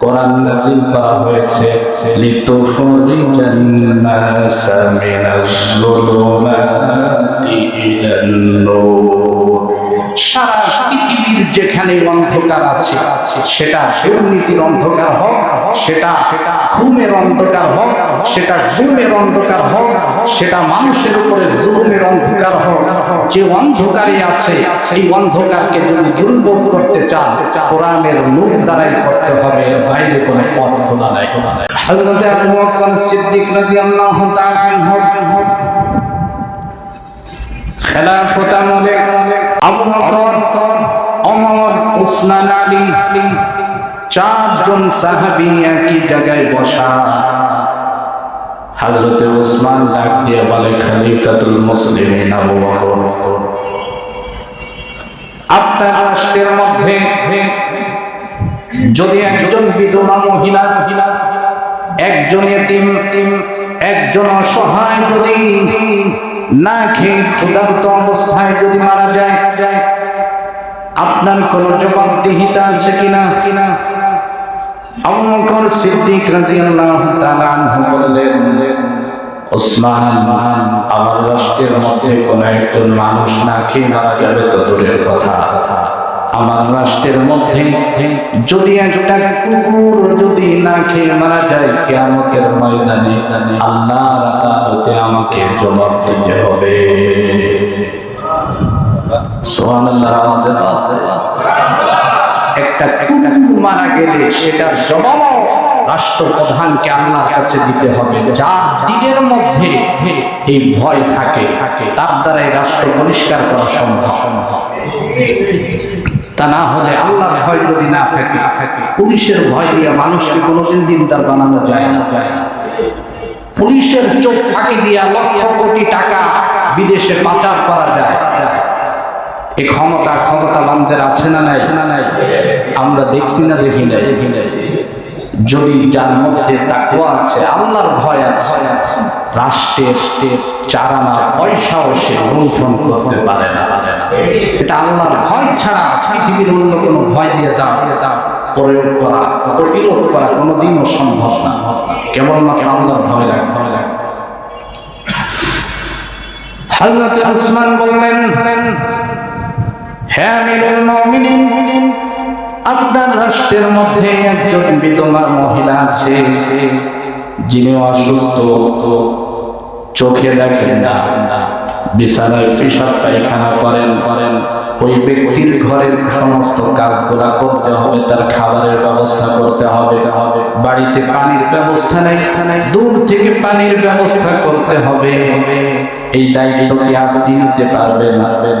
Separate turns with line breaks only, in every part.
কোরআন নাযিল করা হয়েছে লিতুখরিজান নাস মিনাজ যুলুমাতি ইলান নূর সারা পৃথিবীর যেখানে অন্ধকার আছে, সেটা দুর্নীতির অন্ধকার হোক, সেটা সেটা ঘুমের অন্ধকার হোক, সেটা ঘুমের অন্ধকার হোক, সেটা মানুষের উপরে জুলুমের অন্ধকার হোক, যে অন্ধকারে আছে, এই অন্ধকারকে যদি দুর্ভোগ করতে চান কোরআনের নূর দ্বারাই করতে হবে, এর বাইরে কোনো পথ খোলা নাই। হযরত আবু বকর সিদ্দিক রাদিয়াল্লাহু তাআলা আনহু খেলাফত আমলে আবু বকর ওমর উসমান আলী। চারজন সাহাবী একই জায়গায় বসা। হযরতে উসমান ডাক দিয়ে বলে, খলিফাতুল বকর। আপনার রাষ্ট্রের মধ্যে যদি একজন বিধবা মহিলা মহিলা, একজন এতিম, একজন অসহায় যদি না খেয়ে ক্ষুধার্ত অবস্থায় যদি মারা যায় আপনার কোন জবাবদিহিতা আছে কিনা? কিনা আবু বকর সিদ্দিক রাদিয়াল্লাহু তাআলা আনহু বললেন আমার রাষ্ট্রের মধ্যে একজন মানুষ না খেয়ে তো দূরের কথা। আমার যদি একটা কুকুর যদি না খেয়ে মারা যায়, কেয়ামতের ময়দানে আদালতে আমাকে জবাব দিতে হবে। একটা মারা গেলে সেটার জবাবও রাষ্ট্রপ্রধানকে কাছে দিতে হবে। যার দিনের মধ্যে এই ভয় থাকে থাকে, তার দ্বারাই রাষ্ট্র পরিষ্কার করা সম্ভব। তা না হলে আল্লাহর ভয় যদি না থাকে থাকে পুলিশের ভয় দিয়ে মানুষকে কোনোদিন দিন তার বানানো যায় না যায় না। পুলিশের চোখ ফাঁকি দিয়া লক্ষ কোটি টাকা বিদেশে পাচার করা যায়। এই ক্ষমতা ক্ষমতাবানদের আছে না নাই? না নাই? আমরা দেখছি না দেখি না দেখি না যদি যার মধ্যে তাকুয়া আছে আল্লাহর ভয় আছে রাষ্ট্রের চারানা পয়সাও সে লুণ্ঠন করতে পারে না। এটা আল্লাহর ভয় ছাড়া পৃথিবীর অন্য কোনো ভয় দিয়ে দিয়ে দাও। প্রয়োগ করা প্রতিরোধ করা কোনোদিনও সম্ভব না। কেবলমাত্র আল্লাহর ভয় লাগ ভয় লাগ। হযরত উসমান বললেন হ্যাঁ আপনার রাষ্ট্রের মধ্যে একজন বিধবা মহিলা আছে যিনি অসুস্থ। চোখে দেখেন না, বিছানায় পেশাব পায়খানা করেন করেন। ওই ব্যক্তির ঘরের সমস্ত কাজগুলা করতে হবে, তার খাবারের ব্যবস্থা করতে হবে হবে বাড়িতে পানির ব্যবস্থা নেই, দূর থেকে পানির ব্যবস্থা করতে হবে। এই দায়িত্ব কি আপনি নিতে পারবেন পারবেন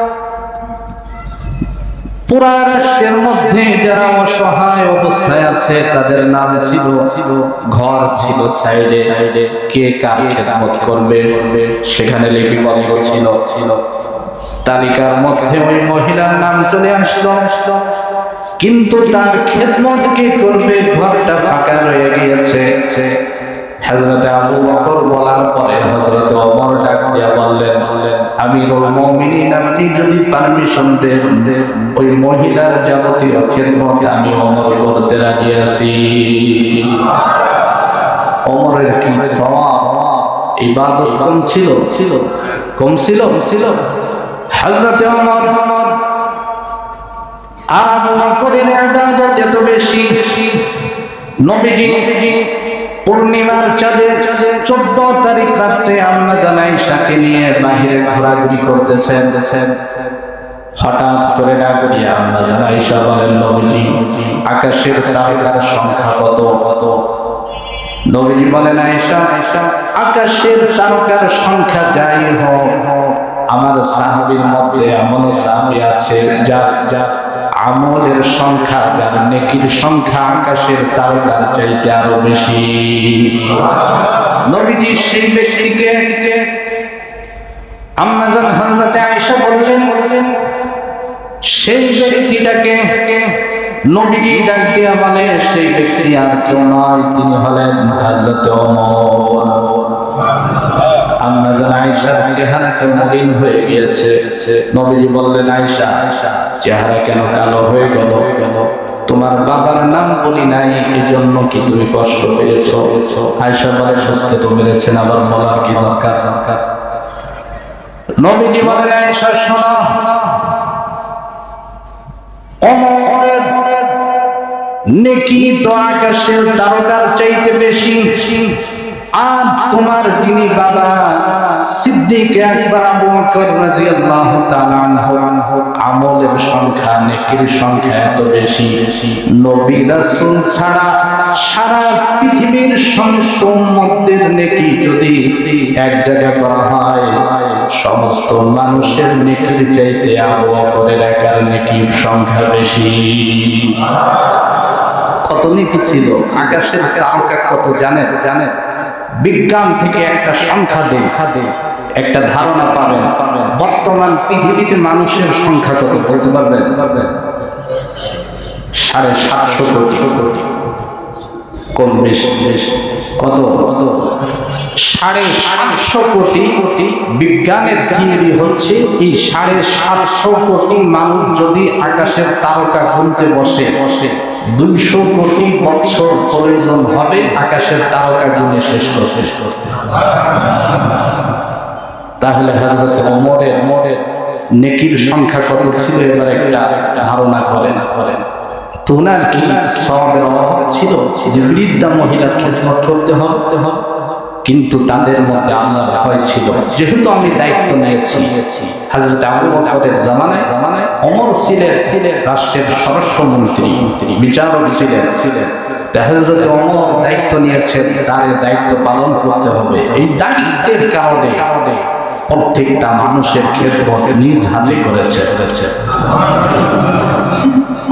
পুরা রাষ্ট্রের মধ্যে যারা অসহায় অবস্থায় আছে, তাদের নাম ছিল, ঘর ছিল সাইডে। সাইডে কে কার খেদমত করবে? সেখানে লিপিবদ্ধ ছিল ছিল। তালিকার মধ্যে ওই মহিলার নাম চলে আসলো। কিন্তু তার খেদমত কে করবে? ঘরটা ফাঁকা রয়ে গিয়েছে। হযরত আবু বকর বলার পরে হযরত ওমর ডাক দিয়া বললেন, আমিরুল মুমিনিন, আপনি যদি পারমিশন দেন, ওই মহিলার যাবতীয় খেদমত আমি ওমর করতে রাজি আছি। ওমরের কি সওয়াব? ইবাদত কম ছিল? ছিল কম ছিল? ছিল হযরত ওমর, আর আবু বকরের ইবাদত এত বেশি? নবীজি পূর্ণিমার চাঁদে চোদ্দ তারিখ রাত্রে আমরা জানাই সাকে নিয়ে বাহিরে ঘোরাঘুরি করতেছেন। হঠাৎ করে ডাক দিয়ে আমরা জানাই বলেন, নবীজি, আকাশের তারকার সংখ্যা কত? কত নবীজি বলেন, আয়েশা, আকাশের তারকার সংখ্যা যাই হোক, আমার সাহাবীর মধ্যে এমন সাহাবী আছে যা যা আমলের সংখ্যা যার নেকির সংখ্যা আকাশের তারকার চাইতে আরও বেশি। নবীজি সেই ব্যক্তিকে আম্মাজান হযরতে আয়েশা বললেন বললেন সেই ব্যক্তিটাকে নবীজি ডাক দিয়া বলে, সেই ব্যক্তি আর কেউ নয়, তিনি হলেন হাজরত ওমর। আয়সার চেহারাটা মলিন হয়ে গিয়েছে? নবীজি বললেন আয়সা চেহারা কেন কালো হয়ে গেল? তোমার বাবার নাম বলি নাই এই জন্য কি তুমি কষ্ট পেয়েছ? আয়সা বলে বুঝতে তো পেরেছেন আবার বলার কি দরকার? দরকার নবীজি বলেন আয়সা শোনা। অমরের নেকি তো আকাশের তারকার চাইতে বেশি। আর তোমার যিনি বাবা সংখ্যা সংখ্যা এত বেশি। ছাড়া সারা পৃথিবীর সমস্ত নেকি যদি এক করা হয়, সমস্ত মানুষের নেকির চাইতে আবু একার নেকির সংখ্যা বেশি। কত নেকি ছিল? আকাশের তারকা কত জানেন? বিজ্ঞান থেকে একটা সংখ্যা দেই খাদে একটা ধারণা পাবেন। বর্তমান পৃথিবীতে মানুষের সংখ্যা কত বলতে পারবেন? সাড়ে সাতশো কোটি। কম বেশি বেশি। কত? কত সাড়ে সাতশো কোটি কোটি বিজ্ঞানের থিওরি হচ্ছে এই সাড়ে সাতশো কোটি মানুষ যদি আকাশের তারকা গুনতে বসে বসে দুইশো কোটি বছর প্রয়োজন হবে আকাশের তারকা দিনে শেষ শেষ করতে। তাহলে হাজরত ওমরের মোরের নেকির সংখ্যা কত ছিল? এবার একটা ধারণা করেন। করেন তো ওনার কি সবের অভাব ছিল? যে বৃদ্ধা মহিলার খেদমত করতে হবে? কিন্তু তাদের মধ্যে আল্লাহর ভয় ছিল। যেহেতু আমি দায়িত্ব নিয়েছি হাজরত আবু বকরের জামানায় জামানায় অমর ছিলেন ছিলেন রাষ্ট্রের স্বরাষ্ট্রমন্ত্রী, বিচারক ছিলেন। ছিলেন হজরত অমর দায়িত্ব নিয়েছেন তার দায়িত্ব পালন করতে হবে। এই দায়িত্বের কারণে কারণে প্রত্যেকটা মানুষের খেদমত নিজ হাতে করেছে।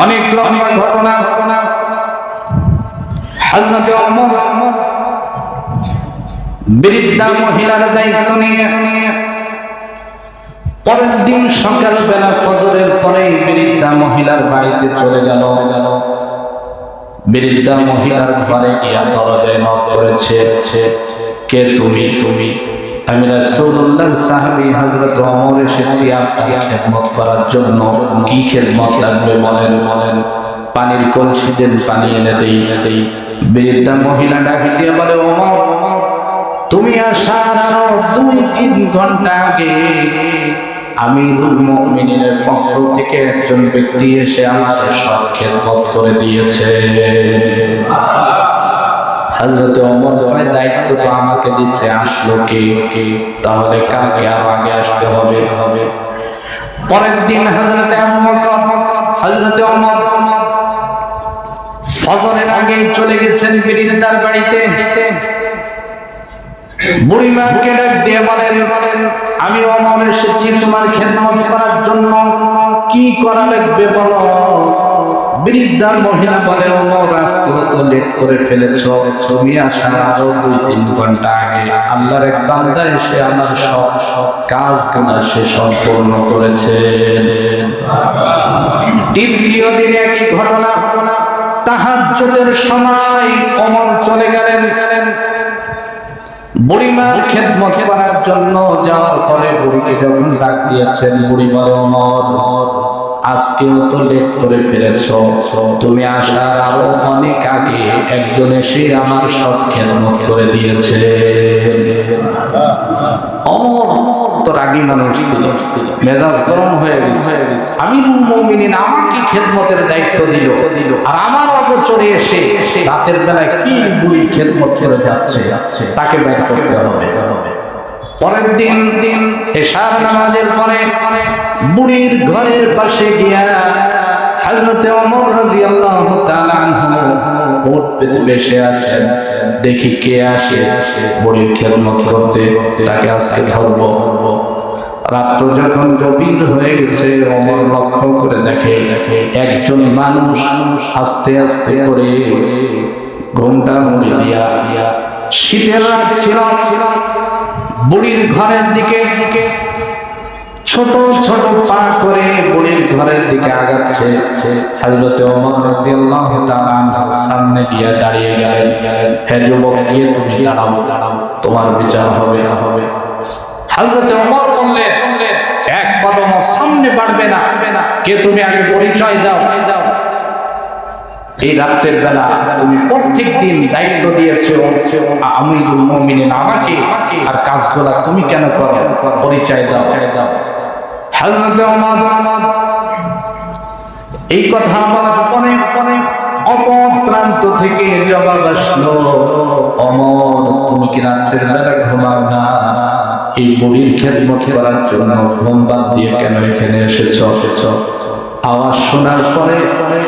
অনেক লম্বা ঘটনা। ঘটনা হজরত অমর বৃদ্ধা মহিলার দায়িত্ব নিয়ে। পরের দিন সকালবেলা ফজরের পরে বৃদ্ধা মহিলার বাড়িতে চলে গেল। গেল বৃদ্ধা মহিলার ঘরে গিয়া দরজে নক করেছে, কে তুমি? তুমি? আমি রাসূলুল্লাহর সাহাবী হযরত ওমর এসেছি আপনার খেদমত করার জন্য। কি খেদমত লাগবে বলেন? বলেন পানির কলসি দেন পানি এনে দেই দেই। বৃদ্ধা মহিলা ডাক দিয়ে বলে ওমর ওমর তুমি আসার আরও দুই তিন ঘণ্টা আগে আমিরুল মুমিনিনের পক্ষ থেকে একজন ব্যক্তি এসে আমার সব খেদমত করে দিয়েছে। হজরত তোমার দায়িত্ব তো আমাকে দিচ্ছে, আসলো কে? কে তাহলে আগে আসতে হবে। হবে পরের দিন হজরত হজরত ওমর ফজরের আগে চলে গেছেন বীরিন্দার বাড়িতে। বুড়িমাকে ডাক দিয়ে বলেন, আমি অমর এসেছি তোমার খেদমত করার জন্য। কি করা লাগবে বলো? বৃদ্ধা মহিলা বলে অমর আজকে তো লেট করে ফেলেছ। ছবি আসার আরও দুই তিন ঘণ্টা আগে আল্লাহর এক বান্দা এসে আমার সব কাজগুলা সে সম্পূর্ণ করেছে। তৃতীয় দিনে একই ঘটনা। ঘটনা তাহাজ্জুদের সময় অমর চলে গেলেন গেলেন। বুড়িমার খেদমত করার জন্য যাওয়ার পরে বুড়িকে যখন ডাক দিয়েছেন, বুড়ি বলে অমর আজকেও তো লেট করে ফেলেছ। তুমি আসার আরও অনেক আগে একজন এসে আমার সব খেদমত করে দিয়েছে। রাগী মানুষ ছিল। মেজাজ গরম হয়ে গেছে। আমিরুল মুমিনিন আমাকে খেদমতের দায়িত্ব দিল। দিল আর আমার অগোচরে এসে রাতের বেলায় কি বুড়ি খেদমত করে যাচ্ছে যাচ্ছে তাকে বের করতে হবে। পরের দিন দিন এশার নামাজের পরে বুড়ির ঘরের পাশে গিয়া ওমর রাদিয়াল্লাহু তাআলা আনহু ওট পেতে বসে আছেন দেখি কে আসে আসে বুড়ির খেদমত করতে, তাকে আজকে ধরবো। রাত্র যখন গভীর হয়ে গেছে, অমর লক্ষ্য করে দেখে একজন মানুষ আস্তে আস্তে করে ঘুমটা মুড়ি দিয়া দিয়া শীতের রাত ছিল। বুড়ির ঘরের দিকে দিকে ছোট ছোট পা করে বুড়ির ঘরের দিকে হযরত ওমর রাদিয়াল্লাহু তাআলা সামনে গিয়ে দাঁড়িয়ে গেলেন। হে যুবক, গিয়ে তুমি দাঁড়াও। দাঁড়াও তোমার বিচার হবে হবে। হযরত ওমর বললেন এক কদম সামনে বাড়বে না কে তুমি আগে পরিচয় দাও? এই রাত্রের বেলা তুমি প্রত্যেক দিন দায়িত্ব দিয়েছ, আমিরুল মুমিনিন আমাকে, আর কাজগুলা তুমি কেন করো? পরিচয় দাও। দাও এই কথা বলার পরে অপর প্রান্ত থেকে জবাব আসলো অমর তুমি কি রাত্রের বেলা ঘুমাও না? এই বুড়ির খেদমত করার জন্য ঘুম বাদ দিয়ে কেন এখানে এসেছ? এসেছ আওয়াজ শোনার পরে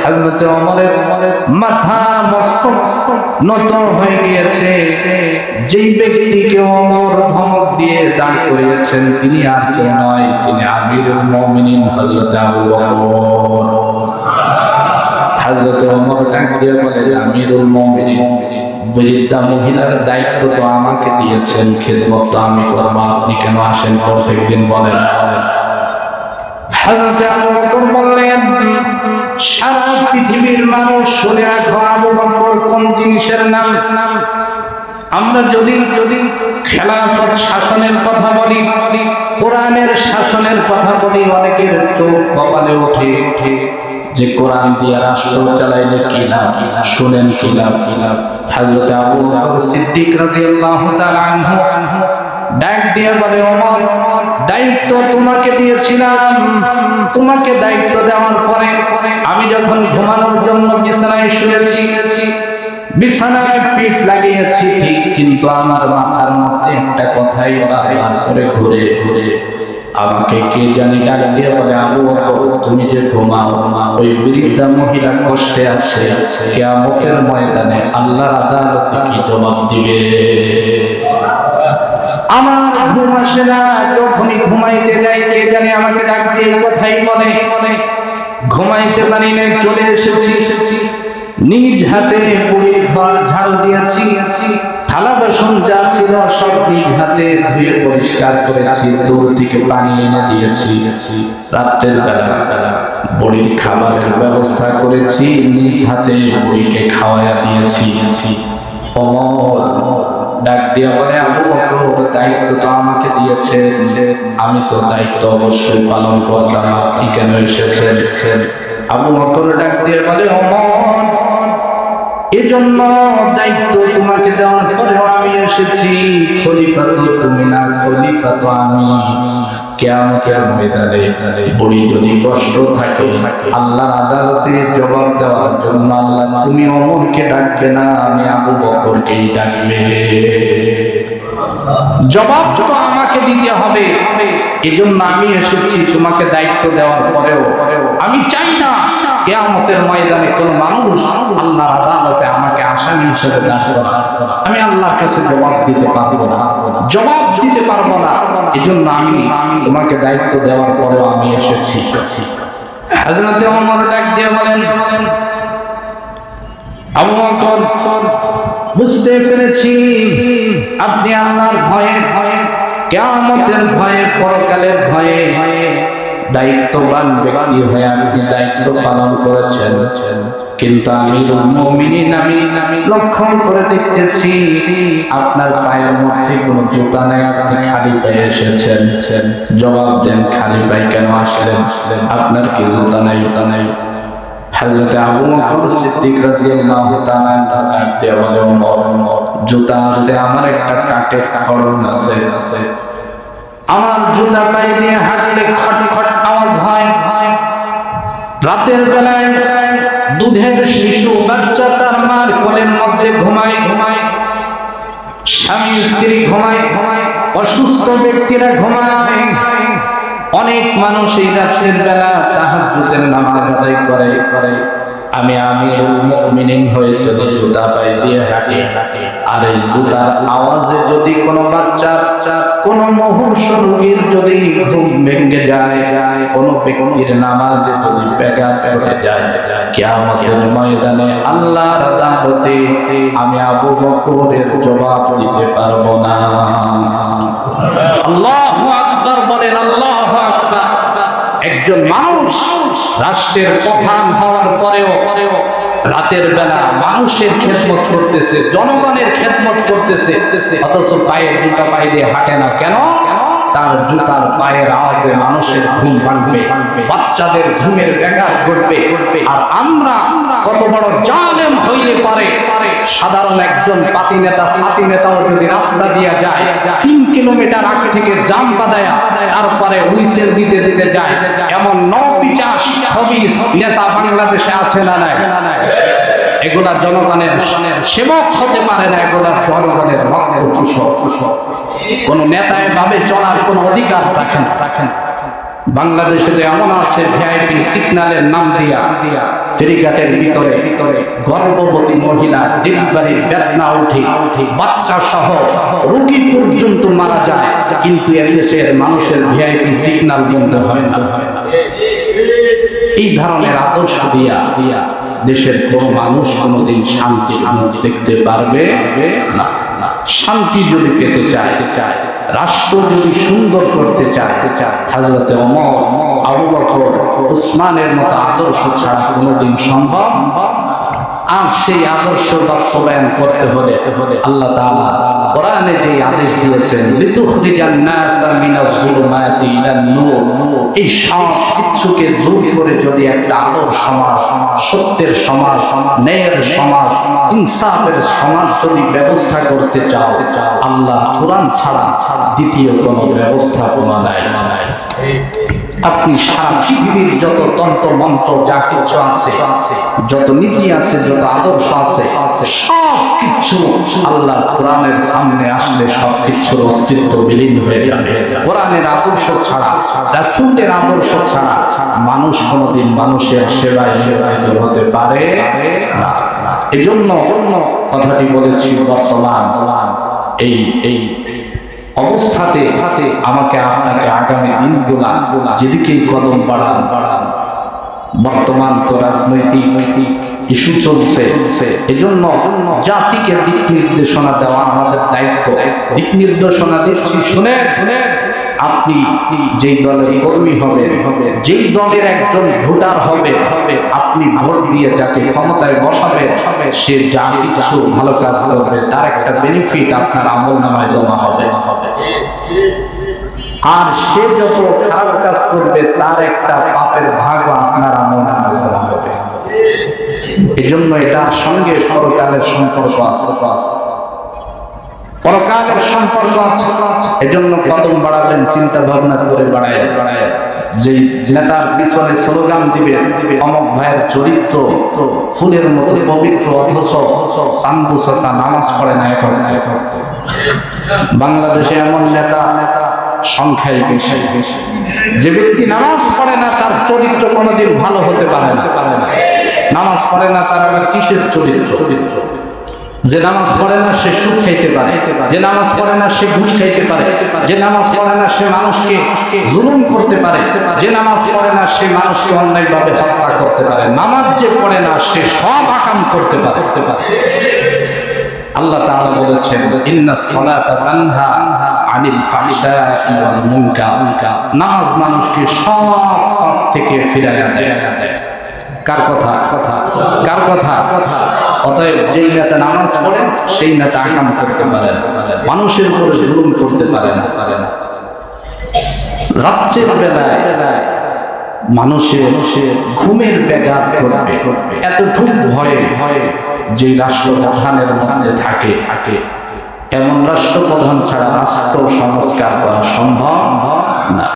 হযরত ওমরের মাথা মস্ত নত হয়ে গিয়েছে। যেই ব্যক্তিকে ওমর ধমক দিয়ে দাঁড় করিয়েছেন, তিনি আর কেউ নয়, তিনি আমিরুল মুমিনিন হযরত আবু বকর। হযরত ওমর ডাক দিয়ে বলে, আমিরুল মুমিনিন বৃদ্ধা মহিলার দায়িত্ব তো আমাকে দিয়েছেন, খেদমত তো আমি করব। আপনি কেন আসেন? প্রত্যেকদিন বলেন। হযরত আবু বললেন, সারা পৃথিবীর মানুষ কোন জিনিসের নাম? নাম আমরা যদি শাসনের কথা বলি, কোরআনের শাসনের কথা বলি, অনেকের চোখ কপালে ওঠে ওঠে। যে কোরআন দিয়ে রাষ্ট্র চালাইলে কি লাভ? শুনেন কি লাভ? কি লাভ হযরত আবু বকর সিদ্দিক রাদিয়াল্লাহু তাআলা আনহু ডাক দিয়ে বলে, ওমর, দায়িত্ব তোমাকে দিয়েছিলাম। তোমাকে দায়িত্ব দেওয়ার পরে আমি যখন ঘুমানোর জন্য বিছানায় শুয়েছি, বিছানায় পিঠ লাগিয়েছি, ঠিক কিন্তু আমার মাথার মধ্যে একটা কথাই বারবার করে ঘুরে ঘুরে। আমাকে কে জানি ডাক দিয়ে বলে, আবু তুমি যে ঘুমাও, ওই বৃদ্ধা মহিলা কষ্টে আছে। কেয়ামতের ময়দানে আল্লাহর আদালতে কি জবাব দিবে? আমার ঘুম আসে না, যখনই ঘুমাইতে যাই, কে জানি আমাকে ডাক দিয়ে কথাই বলে। ঘুমাইতে পারি না চলে এসেছি। এসেছি নিজ হাতে বুড়ির ঘর ঝাড়ু দিয়েছি। থালা বাসন যা ছিল সব নিজ হাতে ধুয়ে পরিষ্কার করেছি দূর থেকে পানি এনে দিয়েছি। রাত্রের বেলা বুড়ির খাবারের ব্যবস্থা করেছি, নিজ হাতে বুড়িকে খাওয়াইয়া দিয়েছি। অমর, ডাক দিয়া বলে, আবু বকর, দায়িত্ব তো আমাকে দিয়েছেন আমি তো দায়িত্ব অবশ্যই পালন করতাম, আপনি কেন এসেছেন? আবু বকর ডাক দিয়ে বলে, অমর এজন্য দায়িত্ব তোমাকে দেওয়ার পরেও আমি এসেছি। খলিফা তো তুমি না খলিফা তো আমি। কেয়ামতের ময়দানে বুড়ি যদি কষ্ট থাকে, আল্লাহর আদালতে জবাব দেওয়ার জন্য আল্লাহ তুমি অমরকে ডাকবে না, আমি আবু বকরকেই ডাকবে। জবাব তো আমাকে দিতে হবে। এজন্য আমি এসেছি তোমাকে দায়িত্ব দেওয়ার পরেও। আমি চাই না কেয়ামতের ময়দানে কোন মানুষ আল্লাহর আদালতে আমাকে আসামি হিসেবে দাস করা আমি আল্লাহর কাছে জবাব দিতে পারব না। জবাব দিতে পারব না। এজন্য আমি তোমাকে দায়িত্ব দেওয়ার পরেও আমি এসেছি। হাজরতে ওমর ডাক দিয়ে বলেন বলেন বুঝতে পেরেছি। আপনি আল্লাহর ভয়ে ভয়ে কেয়ামতের ভয়ে, পরকালের ভয়ে ভয়ে দায়িত্ববান ব্যক্তি হয়ে আপনি দায়িত্ব পালন করেছেন। কিন্তু আমি আমি লক্ষণ করে দেখতেছি, আপনার পায়ের মধ্যে কোনো জুতা নেই, আপনি খালি পায়ে এসেছেন। জবাব দেন, খালি পায়ে কেন আসলেন? আপনার কি জুতা নাই জুতা নাই? হযরত আবু বকর সিদ্দিক রাদিয়াল্লাহু তাআলা ডাক বলে ওমর জুতা আছে, আমার একটা কাঠের খড়ন আছে। আছে আমার জুতা পায়ে দিয়ে হাঁটলে খট খট আওয়াজ হয়। রাতের বেলায় দুধের শিশু বাচ্চা তার মার কোলের মধ্যে ঘুমায়। ঘুমায় স্বামী, স্ত্রী ঘুমায় ঘুমায়। অসুস্থ ব্যক্তিরা ঘুমায়। অনেক মানুষ এই রাত্রের বেলা তাহাজ্জুদের নামাজ আদায় করে করে। আমি আমি মুমিনিন হয়ে যদি জুতা পায়ে দিয়ে হাঁটি হাঁটি আর এই জুতার আওয়াজে যদি কোনো বাচ্চা, কোনো মুহূর্ত রোগীর যদি ঘুম ভেঙে যায় যায় কোনো ব্যক্তির নামাজে যদি ব্যাঘাত ঘটে যায়, কিয়ামতের ময়দানে আল্লাহর আদালতে আমি আবু বকরের জবাব দিতে পারব না। আল্লাহু আকবার বলেন, আল্লাহু একজন মানুষ রাষ্ট্রের প্রধান হওয়ার পরেও পরেও রাতের বেলা মানুষের খেদমত করতেছে, জনগণের খেদমত করতেছে, অথচ পায়ের জুতা পায়ে দিয়ে হাঁটে না। কেন? তার জুতার পায়ের আওয়াজে মানুষের ঘুম ভাঙবে, বাচ্চাদের ঘুমের ব্যাঘাত ঘটবে। আর আমরা কত বড় জালেম হইলে পারে, সাধারণ একজন পাতি নেতা সাথী নেতাও যদি রাস্তা দিয়া যায়, তিন কিলোমিটার আগে থেকে জাম বাজায়, তারপরে হুইসেল দিতে দিতে যায়। এমন নবিচাস খবিস নেতা বাংলাদেশে আছে না নাই? এগুলা জনগণের সেবক হতে পারে না, এগুলা জনগণের রক্ত চুষক চুষক। কোন নেতায় ভাবে চলার কোন অধিকার রাখেন রাখেন বাংলাদেশে যে এমন আছে, ভিআইপি সিগন্যালের নাম দিয়া দিয়া ফেরিঘাটের ভিতরে ভিতরে গর্ভবতী মহিলা ডেলিভারির বেদনা উঠে উঠে বাচ্চা সহ রোগী পর্যন্ত মারা যায়, কিন্তু এদেশের মানুষের ভিআইপি সিগন্যাল বন্ধ হয় না হয় না এই ধরনের আদর্শ দিয়া দিয়া দেশের কোন মানুষ কোনোদিন শান্তি আনন্দ দেখতে পারবে না না। শান্তি যদি পেতে চাইতে চায়, রাষ্ট্র যদি সুন্দর করতে চাইতে চায় হাজরতে অমর আবু বকর, উসমানের মতো আদর্শ ছাড়া কোনোদিন সম্ভব আর সেই আদর্শ বাস্তবায়ন করতে হলে আল্লাহ তাআলা কোরআনে যে আদেশ দিয়েছেন এই সব কিছুকে দূর করে যদি একটা আলোর সমাজ, সত্যের সমাজ, ন্যায়ের সমাজ, ইনসাফের সমাজ যদি ব্যবস্থা করতে চাও, আল্লাহ কোরআন ছাড়া দ্বিতীয় কোনো ব্যবস্থাপনা নাই। আপনি সারা পৃথিবীর যত তন্ত্র, মন্ত্র, যা কিছু আছে, যত নীতি আছে, যত আদর্শ আছে সব কিছু আল্লাহ কোরআনের সামনে আসলে সব কিছুর অস্তিত্ব বিলীন হয়ে যাবে। কোরআনের আদর্শ ছাড়া, রাসূলের আদর্শ ছাড়া মানুষ কোনোদিন মানুষের সেবায় নিয়োজিত হতে পারে এজন্য কথাটি বলেছি, বর্তমান, এই এই অবস্থাতে আমাকে আপনাকে আগামী দিনগুলা যেদিকে কদম বাড়ান বাড়ান। বর্তমান তো রাজনৈতিক নৈতিক ইস্যু চলছে। এজন্য জাতিকে দিক নির্দেশনা দেওয়া আমাদের দায়িত্ব। দিক নির্দেশনা দিচ্ছি শুনে শুনে আপনি যেই দলের কর্মী হবে যেই দলের একজন ভোটার হবে আপনি ভোট দিয়ে যাকে ক্ষমতায় বসাবে সে যা কিছু ভালো কাজ করবে, তার একটা বেনিফিট আপনার আমল নামায় জমা হবে। আর সে যত খারাপ কাজ করবে, তার একটা পাপের ভাগ আপনার আমল নামায় জমা হবে। এজন্য এটার সঙ্গে পরকালের সম্পর্ক আছে। পরকালের সম্পর্ক আছে এজন্য কদম বাড়াবেন চিন্তা ভাবনা করে বাড়ায়। বাড়ায় যে নেতার পিছনে স্লোগান দিবে, অমক ভাইয়ের চরিত্র, ফুলের মতো পবিত্র, অথচ সান্দু সাসা নামাজ পড়ে না এখন। বাংলাদেশে এমন নেতা নেতা সংখ্যায় বেশি। বেশি যে ব্যক্তি নামাজ পড়ে না, তার চরিত্র কোনোদিন ভালো হতে পারে না। নামাজ পড়ে না, তার আবার কিসের চরিত্র চরিত্র? যে নামাজ পড়ে না সে সুখ খাইতে পারে, যে নামাজ পড়ে না সে ঘুষ খাইতে পারে, যে নামাজ পড়ে না সে মানুষকে জুলুম করতে পারে, যে নামাজ পড়ে না সে মানুষকে অন্যায়ভাবে হত্যা করতে পারে, নামাজ যে পড়ে না সে সব আকাম করতে পারে। আল্লাহ তাআলা বলেছেন, ইন্না সলাতা তানহা আনিল ফাহশাই ওয়াল মুনকার। নামাজ মানুষকে সব পাপ থেকে ফিরাইয়া দেয়। কার কথা? কথা? কার কথা কথা? অতএব যেই নেতা নামাজ পড়েন সেই নেতা আকাম করতে পারে না। মানুষের উপরে জুলুম করতে পারে না। পারে না রাত্রের বেলায় বেলায় মানুষের ঘুমের ব্যাঘাত করবে এতটুক ভয়ে ভয়ে যে রাষ্ট্রপ্রধানের মধ্যে থাকে থাকে। এমন রাষ্ট্রপ্রধান ছাড়া রাষ্ট্র সংস্কার করা সম্ভব না।